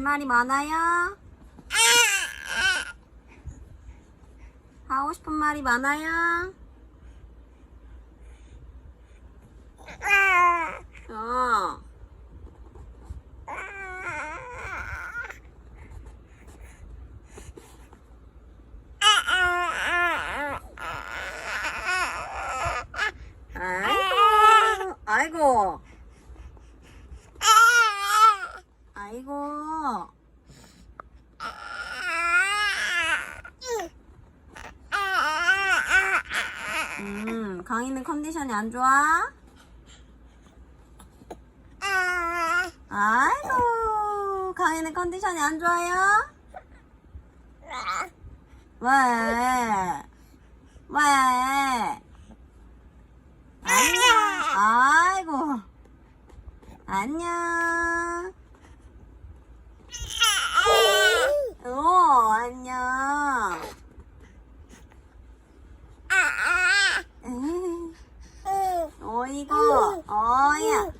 말이 많아요? 하고 싶은 말이 많아요? 어. 아이고, 아이고, 아이고. 음, 강이는 컨디션이 안 좋아? 아이고, 강이는 컨디션이 안 좋아요? 왜? 왜? 안녕. 아이고. 안녕. 오, 안녕. 에이, 어이구, 어야.